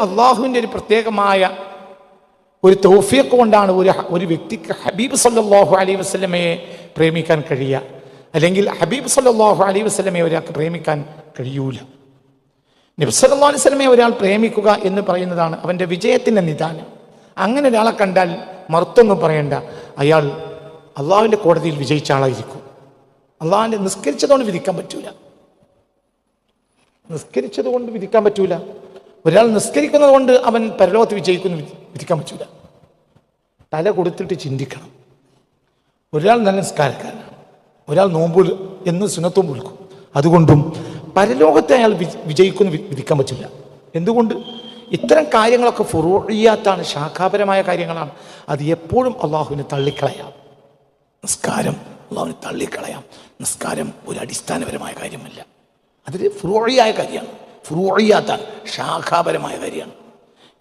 അള്ളാഹുവിന്റെ ഒരു പ്രത്യേകമായ ഒരു തൗഫീഖ് കൊണ്ടാണ് ഒരു ഒരു വ്യക്തിക്ക് ഹബീബ് സല്ലാഹു അലൈ വസ്ലമയെ പ്രേമിക്കാൻ കഴിയുക. അല്ലെങ്കിൽ ഹബീബ് സല്ലാഹു അലൈ വസ്ലമയെ ഒരാൾക്ക് പ്രേമിക്കാൻ കഴിയൂല. നബി സല്ലല്ലാഹു അലൈഹി വസല്ലമയെ ഒരാൾ പ്രേമിക്കുക എന്ന് പറയുന്നതാണ് അവന്റെ വിജയത്തിന്റെ നിദാനം. അങ്ങനെ ഒരാളെ കണ്ടാൽ മറുത്തൊന്നും പറയണ്ട. അയാൾ അള്ളാഹുവിന്റെ കോടതിയിൽ വിജയിച്ച ആളായിരിക്കും. അള്ളാഹുവിന്റെ നിസ്കരിച്ചതുകൊണ്ട് വിധിക്കാൻ പറ്റൂല. നിസ്കരിച്ചതുകൊണ്ട് വിധിക്കാൻ പറ്റൂല. ഒരാൾ നിസ്കരിക്കുന്നത് കൊണ്ട് അവൻ പരലോകത്ത് വിജയിക്കുന്നു വിധി- വിധിക്കാൻ പറ്റൂല. തല കൊടുത്തിട്ട് ചിന്തിക്കണം. ഒരാൾ നല്ല നിസ്കാരക്കാരനാണ്. ഒരാൾ നോമ്പ് എന്ന് സുനത്തും വിൽക്കും അതുകൊണ്ടും പരലോകത്തെ അയാൾ വിജയിക്കുന്നു വിധിക്കാൻ പറ്റില്ല. എന്തുകൊണ്ട്? ഇത്തരം കാര്യങ്ങളൊക്കെ ഫുറോഴിയാത്താണ് ശാഖാപരമായ കാര്യങ്ങളാണ്. അത് എപ്പോഴും അള്ളാഹുവിനെ തള്ളിക്കളയാം. നിസ്കാരം അള്ളാഹുവിനെ തള്ളിക്കളയാം. നിസ്കാരം ഒരു അടിസ്ഥാനപരമായ കാര്യമല്ല. അതൊരു ഫുറോഴിയായ കാര്യമാണ്. ഫ്രൂഴിയാത്താണ് ശാഖാപരമായ കാര്യമാണ്.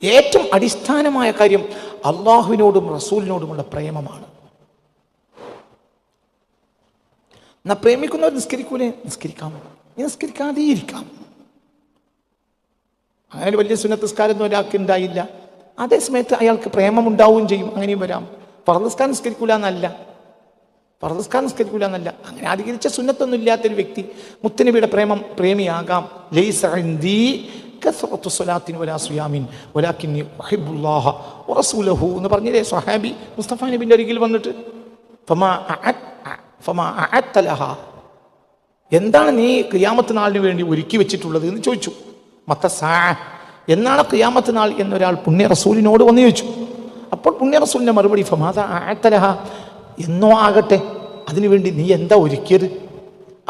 ഏറ്റവും അടിസ്ഥാനമായ കാര്യം അള്ളാഹുവിനോടും റസൂലിനോടുമുള്ള പ്രേമമാണ്. എന്നാ പ്രേമിക്കുന്നവർ നിസ്കരിക്കൂലേ? നിസ്കരിക്കാം. നിസ്കരിക്കാതെ ഇരിക്കാം. അങ്ങനെ ഒരു വലിയ സുനത്തസ്കാരമൊന്നും ഒരാൾക്ക് ഉണ്ടായില്ല. അതേ സമയത്ത് അയാൾക്ക് പ്രേമം ഉണ്ടാവുകയും ചെയ്യും. അങ്ങനെയും വരാം. ഫർദസ്കാരം നിസ്കരിക്കൂല എന്നല്ല. ഫർദസ്കാരം നിസ്കരിക്കൂല എന്നല്ല. അങ്ങനെ അധികരിച്ച സുന്നത്തൊന്നും ഇല്ലാത്തൊരു വ്യക്തി മുത്തനബിയുടെ പ്രേമം പ്രേമിയാകാം. എന്ന് പറഞ്ഞില്ലേ സൊഹാബി മുസ്തഫ നബിന്റെ അരികിൽ വന്നിട്ട്? എന്താണ് നീ ക്രിയാമത്ത് നാളിന് വേണ്ടി ഒരുക്കി വെച്ചിട്ടുള്ളത് എന്ന് ചോദിച്ചു. എന്നാണ് ക്രിയാമത്ത് നാൾ എന്നൊരാൾ പുണ്യ റസൂലിനോട് വന്നു ചോദിച്ചു. അപ്പോൾ പുണ്യ റസൂലിന്റെ മറുപടി ഫമാത ആത്തലഹ എന്നോ ആകട്ടെ അതിനുവേണ്ടി നീ എന്താ ഒരുക്കിയത്?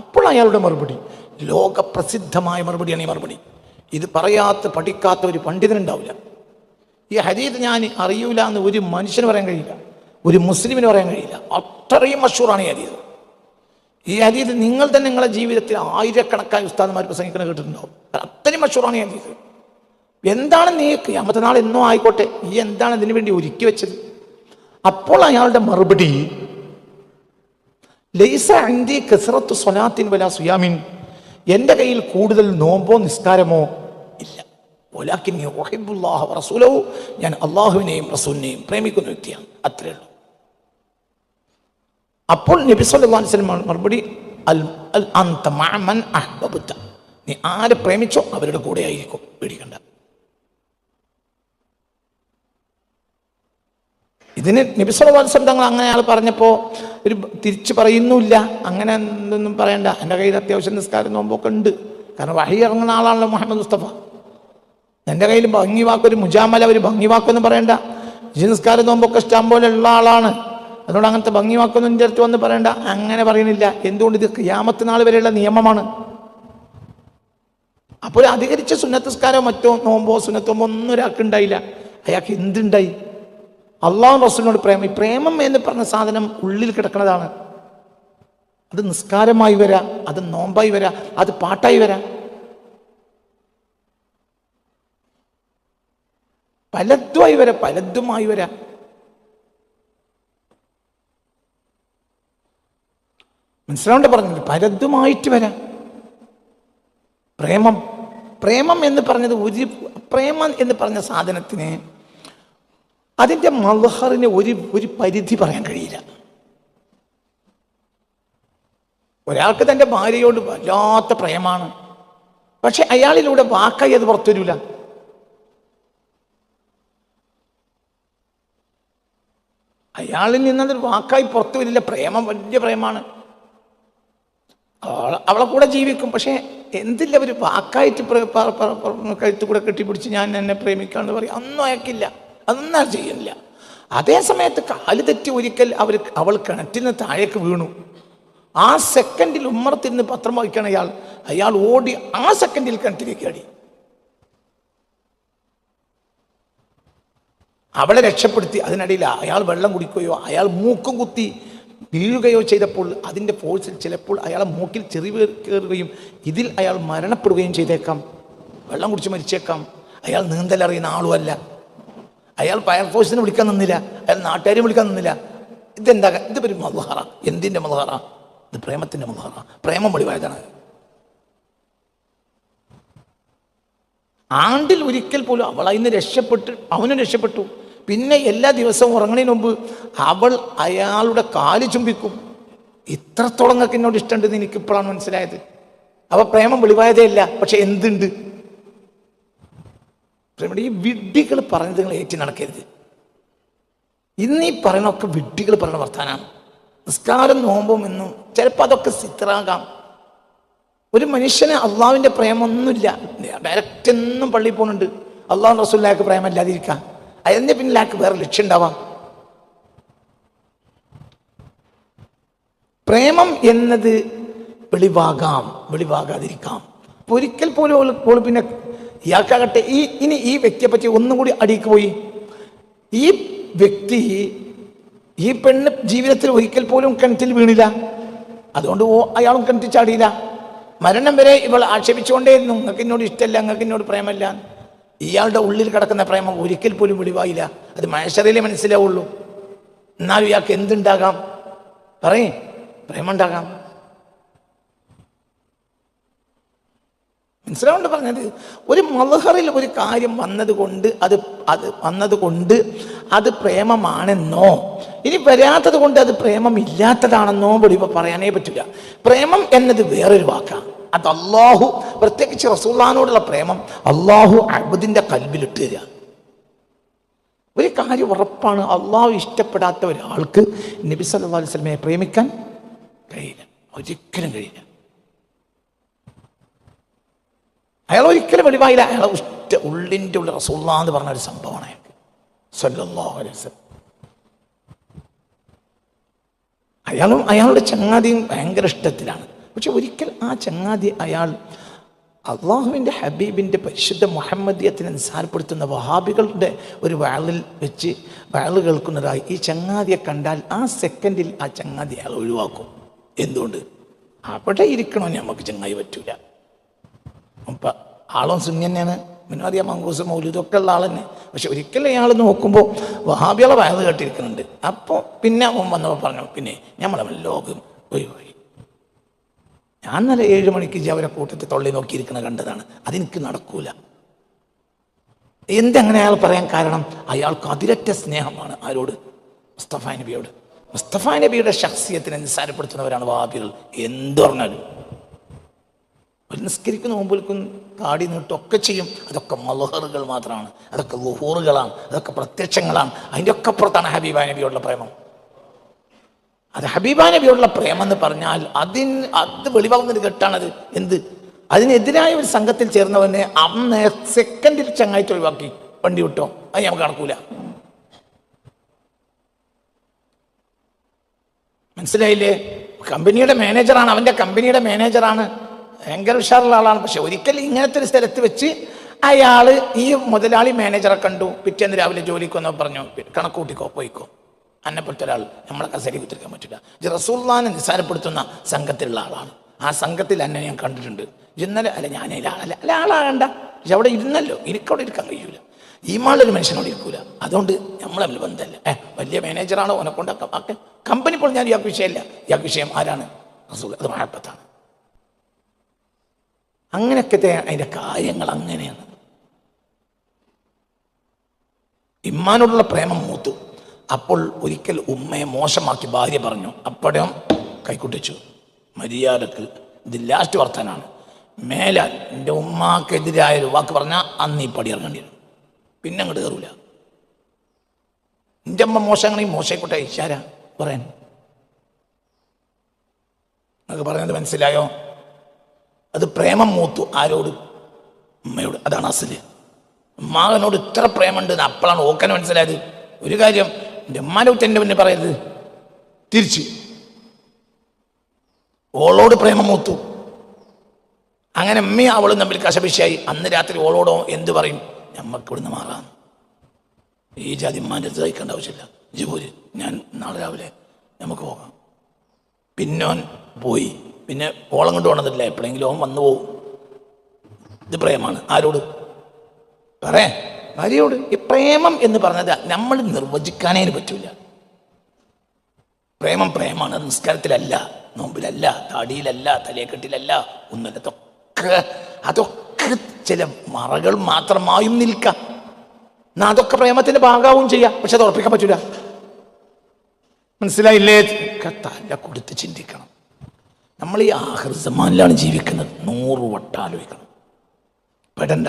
അപ്പോൾ അയാളുടെ മറുപടി ലോകപ്രസിദ്ധമായ മറുപടിയാണ് ഈ മറുപടി. ഇത് പറയാത്ത പഠിക്കാത്ത ഒരു പണ്ഡിതനുണ്ടാവില്ല. ഈ ഹരീത് ഞാൻ അറിയൂല എന്ന് ഒരു മനുഷ്യന് പറയാൻ കഴിയില്ല. ഒരു മുസ്ലിമിന് പറയാൻ കഴിയില്ല. അത്രയും മഷൂറാണ് ഈ ഹരീത് ഈ ഹരീത് നിങ്ങൾ തന്നെ നിങ്ങളുടെ ജീവിതത്തിൽ ആയിരക്കണക്കായ ഉസ്താദന്മാർ പ്രസംഗിക്കണം കേട്ടിട്ടുണ്ടാവും അത്രയും മഷൂറാണ് ഈ ഹരീത് എന്താണ് നീ അമ്പത്തനാൾ എന്നോ ആയിക്കോട്ടെ നീ എന്താണ് ഇതിനു വേണ്ടി ഒരുക്കി വെച്ചത്? അപ്പോൾ അയാളുടെ മറുപടി ലൈസ കയ്യിൽ കൂടുതൽ നോമ്പോ നിസ്കാരമോ ഇല്ല. ഞാൻ അള്ളാഹുവിനെയും റസൂലിനെയും പ്രേമിക്കുന്ന വ്യക്തിയാണ്. അത്രേ ഉള്ളൂ. അപ്പോൾ നബി സല്ലല്ലാഹു അലൈഹി വസല്ലം മറുപടി അൽ നീ ആരെ പ്രേമിച്ചോ അവരുടെ കൂടെ ആയിരിക്കും. പേടിക്കണ്ട. ഇതിന് നബി സല്ലല്ലാഹു തങ്ങൾ അങ്ങനെ ആൾ പറഞ്ഞപ്പോൾ ഒരു തിരിച്ചു പറയുന്നുമില്ല. അങ്ങനെ എന്തൊന്നും പറയണ്ട. എന്റെ കയ്യിൽ അത്യാവശ്യം നിസ്കാരം നോമ്പൊക്കെ ഉണ്ട്. കാരണം വഴി ഇറങ്ങുന്ന ആളാണല്ലോ മുഹമ്മദ് മുസ്തഫ. എന്റെ കയ്യിൽ ഭംഗി വാക്കൊരു മുജാമല ഒരു ഭംഗി വാക്കൊന്നും പറയണ്ട. ഈ നിസ്കാരം നോമ്പൊക്കെ ഇഷ്ടം പോലെ ഉള്ള ആളാണ്. അതുകൊണ്ട് അങ്ങനത്തെ ഭംഗി വാക്കൊന്നും അടുത്ത് വന്ന് പറയണ്ട. അങ്ങനെ പറയുന്നില്ല. എന്തുകൊണ്ട് ഇത് ക്യാമത്ത് നാൾ വരെയുള്ള നിയമമാണ്? അപ്പോൾ അധികരിച്ച സുന്നത്തസ്കാരോ മറ്റോ നോമ്പോ സുന്നത്തോമ്പോ ഒന്നും ഒരാൾക്ക് ഉണ്ടായില്ല. അയാൾക്ക് എന്തുണ്ടായി? അള്ളാഹു റസൂലിനോട് പ്രേമം. ഈ പ്രേമം എന്ന് പറഞ്ഞ സാധനം ഉള്ളിൽ കിടക്കുന്നതാണ്. അത് നിസ്കാരമായി വരാം അത് നോമ്പായി വരാം അത് പാട്ടായി വരാം. പലതുമായി വരാം പലതുമായി വരാം. മനസ്സിലാവേണ്ട പറഞ്ഞത്? പലതുമായിട്ട് വരാം. പ്രേമം. പ്രേമം എന്ന് പറഞ്ഞത് ഒരു പ്രേമം എന്ന് പറഞ്ഞ സാധനത്തിന് അതിന്റെ മൽഹറിന് ഒരു ഒരു പരിധി പറയാൻ കഴിയില്ല. ഒരാൾക്ക് തന്റെ ഭാര്യയോട് വല്ലാത്ത പ്രേമാണ്. പക്ഷെ അയാളിലൂടെ വാക്കായി അത് പുറത്തുവരില്ല അയാളിൽ നിന്നതൊരു വാക്കായി പുറത്തു വരില്ല പ്രേമം വലിയ പ്രേമാണ്. അവളെ കൂടെ ജീവിക്കും. പക്ഷേ എന്തില്ല ഒരു വാക്കായിട്ട് കഴുത്തു കൂടെ കെട്ടിപ്പിടിച്ച് ഞാൻ എന്നെ പ്രേമിക്കാന്ന് പറയും. അന്നും അയക്കില്ല അതൊന്നും ചെയ്യുന്നില്ല അതേ സമയത്ത് കാൽ തെറ്റി ഒരിക്കൽ അവർ അവൾ കിണറ്റിന് താഴേക്ക് വീണു. ആ സെക്കൻഡിൽ ഉമ്മറത്തിരുന്ന് പത്രം വായിക്കണം അയാൾ. അയാൾ ഓടി ആ സെക്കൻഡിൽ കിണറ്റിലേക്ക് അടി അവളെ രക്ഷപ്പെടുത്തി. അതിനിടയിൽ അയാൾ വെള്ളം കുടിക്കുകയോ അയാൾ മൂക്കും കുത്തി വീഴുകയോ ചെയ്തപ്പോൾ അതിന്റെ ഫോഴ്സിൽ ചിലപ്പോൾ അയാളെ മൂക്കിൽ ചെറിയ കയറുകയും ഇതിൽ അയാൾ മരണപ്പെടുകയും ചെയ്തേക്കാം. വെള്ളം കുടിച്ച് മരിച്ചേക്കാം. അയാൾ നീന്തലറിയുന്ന ആളുമല്ല. അയാൾ ഫയർഫോഴ്സിനെ വിളിക്കാൻ നിന്നില്ല. അയാൾ നാട്ടുകാരെ വിളിക്കാൻ നിന്നില്ല. ഇതെന്താ? ഇത് ഒരു മധുഹാറ എന്തിന്റെ മധുഹാറ ഇത് പ്രേമത്തിന്റെ മധുഹാറ പ്രേമം വെളിവായതാണ്. ആണ്ടിൽ ഒരിക്കൽ പോലും അവൾ അതിന് രക്ഷപ്പെട്ട് അവനും രക്ഷപ്പെട്ടു. പിന്നെ എല്ലാ ദിവസവും ഉറങ്ങണതിന് മുമ്പ് അവൾ അയാളുടെ കാൽ ചുംബിക്കും. ഇത്രത്തോളം എന്നോട് ഇഷ്ടമുണ്ടെന്ന് എനിക്കിപ്പോഴാണ് മനസ്സിലായത്. അവ പ്രേമം വെളിവായതേ ഇല്ല പക്ഷെ എന്തുണ്ട്? ഈ വിഡ്ഢികൾ പറഞ്ഞത് നിങ്ങൾ ഏറ്റി നടക്കരുത്. ഇന്ന് ഈ പറയണൊക്കെ വിഡ്ഢികൾ പറയുന്ന വർത്താനാണ്. നിസ്കാരം നോമ്പും എന്നും ചിലപ്പോൾ അതൊക്കെ സിത്രാകാം. ഒരു മനുഷ്യന് അള്ളാവിന്റെ പ്രേമൊന്നുമില്ല. ഡയറക്റ്റ് എന്നും പള്ളിയിൽ പോകുന്നുണ്ട്. അള്ളാഹു റസൂലിലേക്ക് പ്രേമല്ലാതിരിക്കാം അതിന്റെ പിന്നിലാക്ക് വേറെ ലക്ഷ്യം ഉണ്ടാവാം. പ്രേമം എന്നത് വെളിവാകാം വെളിവാകാതിരിക്കാം. ഒരിക്കൽ പോലും ഓൾ പിന്നെ ഇയാൾക്കാകട്ടെ ഈ ഇനി ഈ വ്യക്തിയെ പറ്റി ഒന്നും കൂടി അടിക്ക് പോയി. ഈ വ്യക്തി ഈ പെണ്ണ് ജീവിതത്തിൽ ഒരിക്കൽ പോലും കിണറ്റിൽ വീണില്ല. അതുകൊണ്ട് ഓ അയാളും കിണറ്റിൽ ചാടിയില്ല. മരണം വരെ ഇവൾ ആക്ഷേപിച്ചുകൊണ്ടേയിരുന്നു. നിങ്ങൾക്ക് എന്നോട് ഇഷ്ടമല്ല നിങ്ങൾക്ക് എന്നോട് പ്രേമല്ല ഇയാളുടെ ഉള്ളിൽ കിടക്കുന്ന പ്രേമം ഒരിക്കൽ പോലും വെളിവായില്ല. അത് മനുഷ്യരിലെ മനസ്സിലാവുള്ളൂ. എന്നാലും ഇയാൾക്ക് എന്തുണ്ടാകാം? പറയേ. പ്രേമുണ്ടാകാം മനസ്സിലാവുണ്ട് പറഞ്ഞത്? ഒരു മലഹറിൽ ഒരു കാര്യം വന്നതുകൊണ്ട് അത് അത് വന്നതുകൊണ്ട് അത് പ്രേമമാണെന്നോ ഇനി വരാത്തത് കൊണ്ട് അത് പ്രേമം ഇല്ലാത്തതാണെന്നോ വെളിവ് പറയാനേ പറ്റില്ല. പ്രേമം എന്നത് വേറൊരു വാക്കാണ് അത് അള്ളാഹു പ്രത്യേകിച്ച് റസൂള്ളാനോടുള്ള പ്രേമം അള്ളാഹു കൽബിലിട്ട് തരിക ഒരു കാര്യം ഉറപ്പാണ് അള്ളാഹു ഇഷ്ടപ്പെടാത്ത ഒരാൾക്ക് നബി സല്ലല്ലാഹു അലൈഹി വസല്ലമയെ പ്രേമിക്കാൻ കഴിയില്ല. ഒരിക്കലും കഴിയില്ല. ഒരിക്കലും വെളിവായില്ല അയാളെ ഉറ്റ ഉള്ളിന്റെ ഉള്ളിൽ റസൂള്ള എന്ന് പറഞ്ഞ ഒരു സംഭവമാണ് അയാൾക്ക്. സല്ലല്ലാഹു അലൈഹി വസല്ലം. അയാളും അയാളുടെ ചങ്ങാതിയും ഭയങ്കര ഇഷ്ടത്തിലാണ്. പക്ഷെ ഒരിക്കൽ ആ ചങ്ങാതി അയാൾ അള്ളാഹുവിന്റെ ഹബീബിന്റെ പരിശുദ്ധ മുഹമ്മദിയത്തിന് നിസാരപ്പെടുത്തുന്ന വഹാബികളുടെ ഒരു വാളിൽ വെച്ച് വാൾ കേൾക്കുന്നതായി ഈ ചങ്ങാതിയെ കണ്ടാൽ ആ സെക്കൻഡിൽ ആ ചങ്ങാതി അയാൾ ഒഴിവാക്കും. എന്തുകൊണ്ട്? അവിടെ ഇരിക്കണോ? നമുക്ക് ചങ്ങാതി പറ്റൂല. അപ്പം ആളും സുന്നി തന്നെയാണ് മംഗൂസ് മങ്കൂസ് മൗലൂദൊക്കെ ഉള്ള ആൾ തന്നെ പക്ഷെ ഒരിക്കലും അയാൾ നോക്കുമ്പോൾ വഹാബികളെ വയത് കേട്ടിരിക്കുന്നുണ്ട് അപ്പോൾ പിന്നെ അവൻ വന്നപ്പോൾ പറഞ്ഞു പിന്നെ നമ്മളെ ലോകം ഒഴിവായി. ഞാൻ നല്ല ഏഴ് മണിക്ക് അവരെ കൂട്ടത്തിൽ തൊള്ളി നോക്കിയിരിക്കണ കണ്ടതാണ്. അതെനിക്ക് നടക്കൂല. എന്തെങ്ങനെ അയാൾ പറയാൻ കാരണം? അയാൾക്ക് അതിരറ്റ സ്നേഹമാണ് ആരോട്? മുസ്തഫ നബിയോട്. മുസ്തഫ നബിയുടെ ശക്സിയത്തിനെ നിസ്സാരപ്പെടുത്തുന്നവരാണ് വാബികൾ എന്ത് പറഞ്ഞാലും. നിസ്കരിക്കുന്ന മുമ്പിൽക്കും താടി നീട്ടൊക്കെ ചെയ്യും. അതൊക്കെ മലഹറുകൾ മാത്രമാണ്. അതൊക്കെ ലുഹൂറുകളാണ്. അതൊക്കെ പ്രത്യക്ഷങ്ങളാണ്. അതിന്റെ ഒക്കെ അപ്പുറത്താണ് ഹബീബ നബിയോടുള്ള പ്രേമം. അത് ഹബീബ നബിയോടുള്ള പ്രേമം എന്ന് പറഞ്ഞാൽ അതിന് അത് വെളിവാകുന്നൊരു കെട്ടാണത് എന്ത്? അതിനെതിരായ ഒരു സംഘത്തിൽ ചേർന്നവനെ അന്ന് സെക്കൻഡിൽ ചങ്ങായിട്ട് ഒഴിവാക്കി. വണ്ടി വിട്ടോ? അത് നമുക്ക് നടക്കൂല. മനസ്സിലായില്ലേ? കമ്പനിയുടെ മാനേജറാണ് അവന്റെ കമ്പനിയുടെ മാനേജറാണ് ഭയങ്കര ഉഷാറുള്ള ആളാണ് പക്ഷെ ഒരിക്കൽ ഇങ്ങനത്തെ ഒരു സ്ഥലത്ത് വെച്ച് അയാൾ ഈ മുതലാളി മാനേജറെ കണ്ടു. പിറ്റേന്ന് രാവിലെ ജോലിക്ക് വന്നോ പറഞ്ഞു കണക്കൂട്ടിക്കോ പോയിക്കോ. അന്നെപ്പെട്ട ഒരാൾ നമ്മളെ കസേരി കുത്തിരിക്കാൻ പറ്റില്ല. ഇത് റസൂള്ളാനെ നിസ്സാരപ്പെടുത്തുന്ന സംഘത്തിലുള്ള ആളാണ്. ആ സംഘത്തിൽ എന്നെ ഞാൻ കണ്ടിട്ടുണ്ട്. ഇന്നലെ അല്ല ഞാൻ ആളല്ല അല്ല ആളാകണ്ട. പക്ഷെ അവിടെ ഇരുന്നല്ലോ. എനിക്കവിടെ ഇരിക്കാൻ കഴിയൂല. ഈ മാളൊരു മനുഷ്യനോട് ഇരിക്കൂല. അതുകൊണ്ട് നമ്മൾ തമ്മിൽ ബന്ധമല്ല. ഏ വലിയ മാനേജറാണോ ഓനെ കൊണ്ടൊക്കെ കമ്പനി പോലും ഞാൻ ഇയാൾക്ക് വിഷയമില്ല. ഇയാൾക്ക് വിഷയം ആരാണ്? റസൂൽ അത് മഴപ്പത്താണ് അങ്ങനെയൊക്കെ അതിന്റെ കാര്യങ്ങൾ അങ്ങനെയാണ്. ഇമ്മാനോടുള്ള പ്രേമം മൂത്തു. അപ്പോൾ ഒരിക്കൽ ഉമ്മയെ മോശമാക്കി ഭാര്യ പറഞ്ഞു അപ്പോഴും കൈക്കുട്ടിച്ചു. മര്യാദയ്ക്ക് ഇത് ലാസ്റ്റ് വർത്തനാണ്. മേലാൽ എന്റെ ഉമ്മാക്കെതിരായ ഒരു വാക്ക് പറഞ്ഞാൽ അന്ന് ഈ പടി ഇറങ്ങേണ്ടി വരും. പിന്നെ അങ്ങോട്ട് കയറൂല. എന്റെ അമ്മ മോശമാണെങ്കിൽ മോശമായിക്കോട്ടെ ഇശാര പറയാൻ നിങ്ങൾക്ക് പറഞ്ഞത് മനസ്സിലായോ? അത് പ്രേമം മൂത്തു ആരോട്? അമ്മയോട് അതാണ് അസൽ. മകനോട് ഇത്ര പ്രേമുണ്ട് എന്ന് അപ്പോഴാണ് ഓക്കനെ മനസ്സിലായത്. ഒരു കാര്യം എന്റെ കുറ്റം എന്റെ പിന്നെ പറയരുത്. തിരിച്ച്. ഓളോട് പ്രേമം മൂത്തു. അങ്ങനെ അമ്മയും അവളും തമ്മിൽ കശപിശയായി. അന്ന് രാത്രി ഓളോടോ എന്ത് പറയും? ഞമ്മക്ക് ഇവിടുന്ന് മാറാം. ഈ ജാതി ഉമ്മാന്റെ അടുത്ത് ആവശ്യമില്ല. ജിബൂര് ഞാൻ നാളെ രാവിലെ നമുക്ക് പോകാം. പിന്നോൻ പോയി. പിന്നെ ഓളം കൊണ്ട് പോകണമെന്നില്ല എപ്പോഴെങ്കിലും ഓൻ വന്നു പോകും ഇത് പ്രേമാണ്. ആരോട്? പറേ ഭാര്യയോട്. ഈ പ്രേമം എന്ന് പറഞ്ഞത് നമ്മൾ നിർവചിക്കാനേ പറ്റൂല. പ്രേമം പ്രേമാണ്. നിസ്കാരത്തിലല്ല നോമ്പിലല്ല താടിയിലല്ല തലയെക്കെട്ടിലല്ല ഒന്നല്ല അതൊക്കെ ചില മറകൾ മാത്രമായും നിൽക്കാം. എന്നാ അതൊക്കെ പ്രേമത്തിന്റെ ഭാഗമാവും ചെയ്യാം. പക്ഷെ അത് ഉറപ്പിക്കാൻ പറ്റൂല. മനസ്സിലായില്ലേ? തല കൊടുത്ത് ചിന്തിക്കണം. നമ്മൾ ഈ ആഹൃസമാനിലാണ് ജീവിക്കുന്നത്. നൂറ് വട്ടം ആലോചിക്കണം. പെടണ്ട.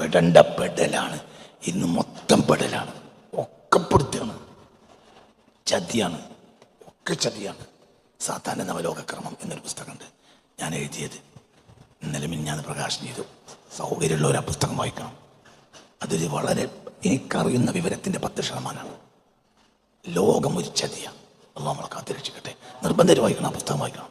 പെടണ്ട പെടലാണ്. ഇന്ന് മൊത്തം പെടലാണ്. ഒക്കെ പെടുത്തുകയാണ് ചതിയാണ്. ഒക്കെ ചതിയാണ്. സാത്താന്റെ നവലോകക്രമം എന്നൊരു പുസ്തകമുണ്ട്. ഞാൻ എഴുതിയത്. ഇന്നലെ ഞാൻ പ്രകാശനം ചെയ്തു. സൗകര്യമുള്ള ഒരു പുസ്തകം വായിക്കണം. അതൊരു വളരെ എനിക്കറിയുന്ന വിവരത്തിന്റെ പത്ത് ശതമാനമാണ്. ലോകം ഒരു ചതിയാണ്. അത് നമ്മളെ കാത്തിരക്ഷിക്കട്ടെ. നിർബന്ധം വായിക്കണം പുസ്തകം വായിക്കണം